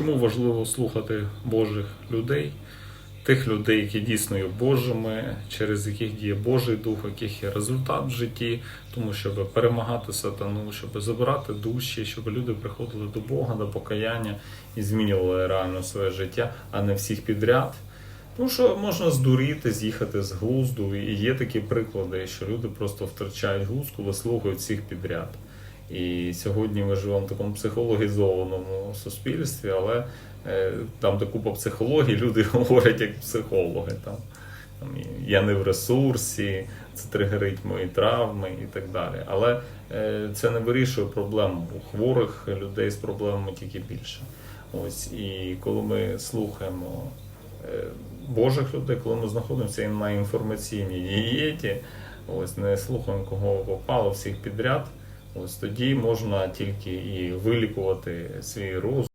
Чому важливо слухати Божих людей, тих людей, які дійсно є Божими, через яких діє Божий Дух, яких є результат в житті, тому щоб перемагати сатану, щоб забирати душі, щоб люди приходили до Бога, до покаяння і змінювали реально своє життя, а не всіх підряд. Тому що можна здуріти, з'їхати з глузду, і є такі приклади, що люди просто втрачають глузд, коли всіх підряд. І сьогодні ми живемо в такому психологізованому суспільстві, але е, там де купа психології, люди говорять як психологи. Там, там я не в ресурсі, це тригерить мої травми і так далі. Але е, це не вирішує проблему. У хворих людей з проблемами тільки більше. Ось і коли ми слухаємо е, Божих людей, коли ми знаходимося на інформаційній дієті, ось не слухаємо кого попало всіх підряд. Ось тоді можна тільки і вилікувати свій розум.